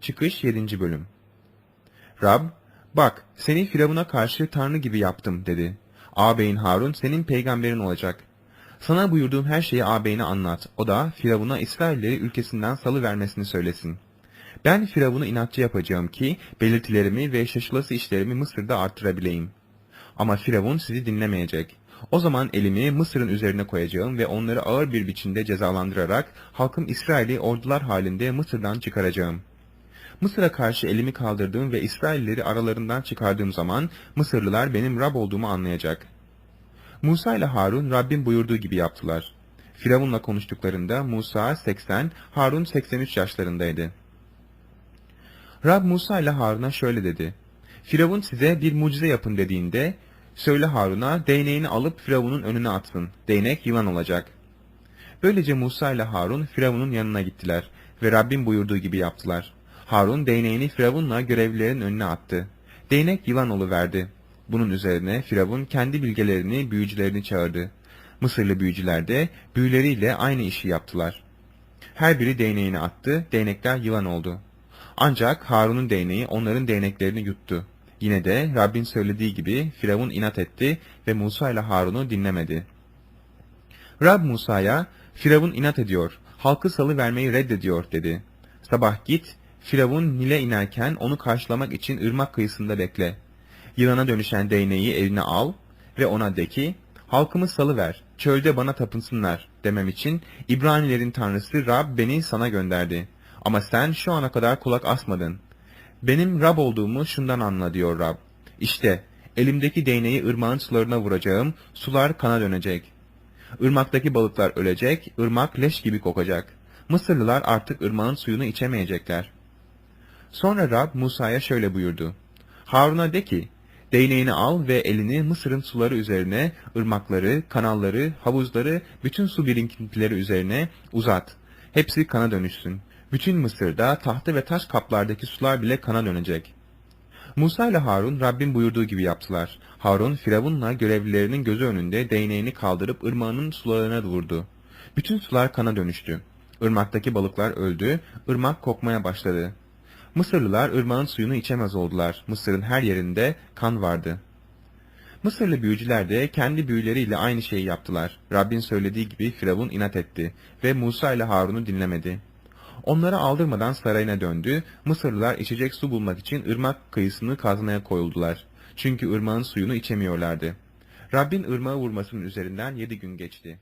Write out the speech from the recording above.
Çıkış 7. Bölüm Rab, bak seni Firavun'a karşı Tanrı gibi yaptım dedi. Ağabeyin Harun senin peygamberin olacak. Sana buyurduğum her şeyi ağabeyine anlat. O da Firavun'a İsrailleri ülkesinden salı vermesini söylesin. Ben Firavun'u inatçı yapacağım ki belirtilerimi ve şaşılası işlerimi Mısır'da arttırabileyim. Ama Firavun sizi dinlemeyecek. O zaman elimi Mısır'ın üzerine koyacağım ve onları ağır bir biçimde cezalandırarak halkım İsrail'i ordular halinde Mısır'dan çıkaracağım. Mısır'a karşı elimi kaldırdığım ve İsrailleri aralarından çıkardığım zaman Mısırlılar benim Rab olduğumu anlayacak. Musa ile Harun Rabbin buyurduğu gibi yaptılar. Firavun'la konuştuklarında Musa 80, Harun 83 yaşlarındaydı. Rab Musa ile Harun'a şöyle dedi. Firavun size bir mucize yapın dediğinde, söyle Harun'a değneğini alıp Firavun'un önüne atsın. Değnek yılan olacak. Böylece Musa ile Harun Firavun'un yanına gittiler ve Rabbin buyurduğu gibi yaptılar. Harun değneğini Firavun'la görevlilerin önüne attı. Değnek yılan verdi. Bunun üzerine Firavun kendi bilgelerini, büyücülerini çağırdı. Mısırlı büyücüler de büyüleriyle aynı işi yaptılar. Her biri değneğini attı, değnekler yılan oldu. Ancak Harun'un değneği onların değneklerini yuttu. Yine de Rabbin söylediği gibi Firavun inat etti ve Musa ile Harun'u dinlemedi. Rab Musa'ya, Firavun inat ediyor, halkı salı vermeyi reddediyor dedi. Sabah git, Firavun Nil'e inerken onu karşılamak için ırmak kıyısında bekle. Yılana dönüşen değneği eline al ve ona de ki, halkımı salıver, çölde bana tapınsınlar demem için İbranilerin tanrısı Rab beni sana gönderdi. Ama sen şu ana kadar kulak asmadın. Benim Rab olduğumu şundan anla diyor Rab. İşte elimdeki değneği ırmağın sularına vuracağım, sular kana dönecek. Irmaktaki balıklar ölecek, ırmak leş gibi kokacak. Mısırlılar artık ırmağın suyunu içemeyecekler. Sonra Rab Musa'ya şöyle buyurdu. Harun'a de ki, değneğini al ve elini Mısır'ın suları üzerine, ırmakları, kanalları, havuzları, bütün su birikintileri üzerine uzat. Hepsi kana dönüşsün. Bütün Mısır'da tahta ve taş kaplardaki sular bile kana dönecek. Musa ile Harun Rabbin buyurduğu gibi yaptılar. Harun Firavun'la görevlilerinin gözü önünde değneğini kaldırıp ırmağının sularına vurdu. Bütün sular kana dönüştü. Irmaktaki balıklar öldü, ırmak kokmaya başladı. Mısırlılar ırmağın suyunu içemez oldular. Mısır'ın her yerinde kan vardı. Mısırlı büyücüler de kendi büyüleriyle aynı şeyi yaptılar. Rabbin söylediği gibi Firavun inat etti ve Musa ile Harun'u dinlemedi. Onları aldırmadan sarayına döndü, Mısırlılar içecek su bulmak için ırmak kıyısını kazmaya koyuldular. Çünkü ırmağın suyunu içemiyorlardı. Rabbin ırmağı vurmasının üzerinden yedi gün geçti.